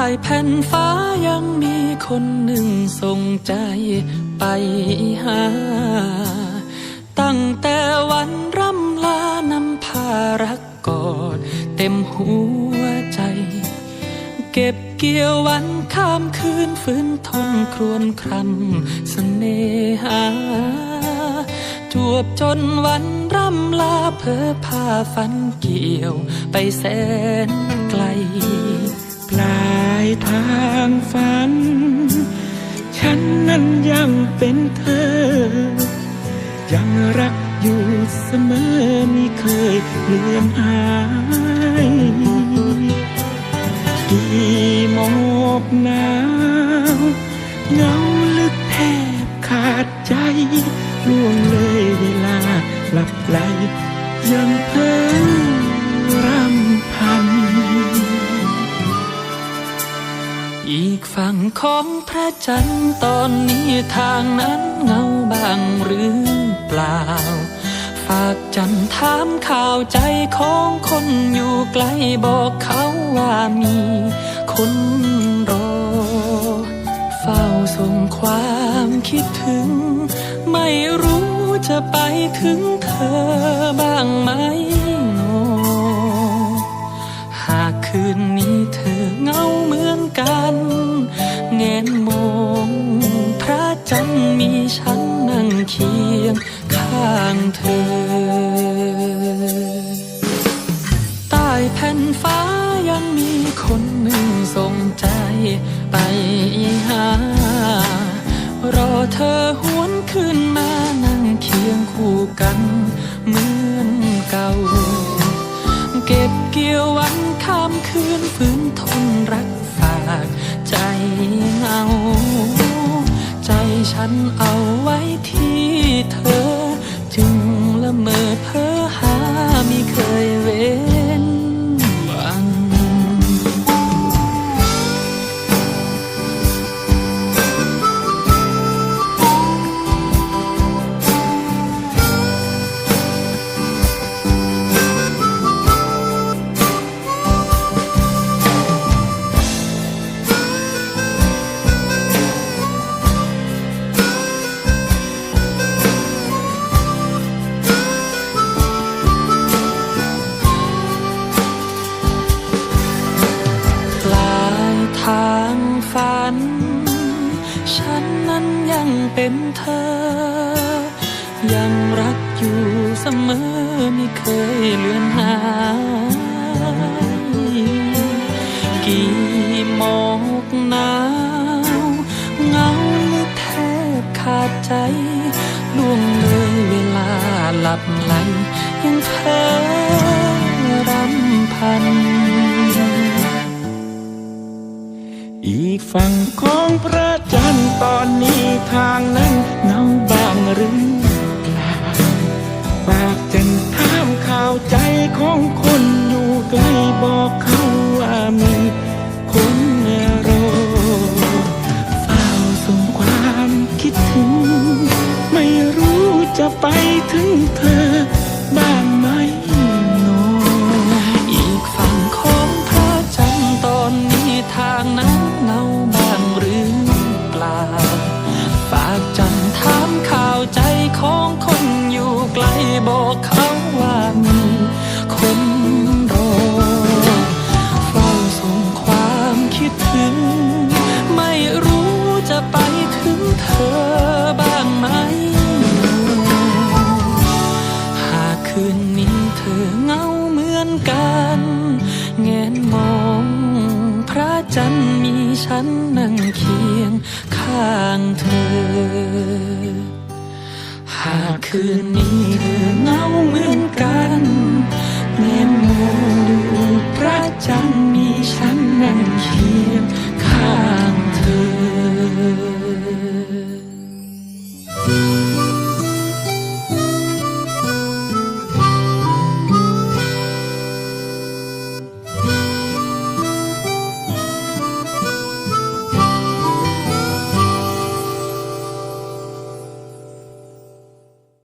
ต้แผ่นฟ้ายังมีคนหนึ่งส่งใจไปหา ตั้งแต่วันร่ำลานำพารักกอดเต็มหัวใจ เก็บเกี่ยววันข้ามคืนฝืนทนครวนครำเสน่หาจวบจนวันร่ำลาเพอพาฝันเกี่ยวไปแสนไกล ปลายทางฝัน ฉันนั้นยังเป็นเธอ ยังรักอยู่เสมอไม่เคยเลือนหาย กี่หมอกหนาวเงาลึกแทบขาดใจล่วงเลยเวลาหลับไหล อีกฝั่งของพระจันทร์ตอนนี้ทางนั้นเงาบางหรือเปล่า ฝากจันทร์ถามข่าวใจของคนอยู่ไกลบอกเขาว่ามีคนรอ เฝ้าส่งความคิดถึง ไม่รู้จะไปถึงเธอบ้างไหมโนหากคืนนี้ คนหนึ่งส่งใจไปหา รอเธอหวนขึ้นมานั่งเคียงคู่กันเหมือนเก่า เก็บเกี่ยววันข้ามคืนฝืนทนรักฝากใจเหงา ใจฉันเอา เป็นเธอ ยังรักอยู่เสมอไม่เคยเลือนหายกี่หมอกหนาวเงาลึกแทบขาดใจล่วงเลยเวลาหลับไหลยังเพ้อ ทางนั้นเงาบางหรือเปล่าปากจันถามข่าวใจของคนอยู่ไกลบอกเขาว่ามีคนรอเฝ้าส่งความคิดถึง ไม่รู้จะไปถึงเธอ นมอง พระจันทร์มีฉันนั่งเคียงข้างเธอ หากคืนนี้เธอเงาเหมือนกันแงนมองดูพระจันทร์มีฉันนั่งเคียง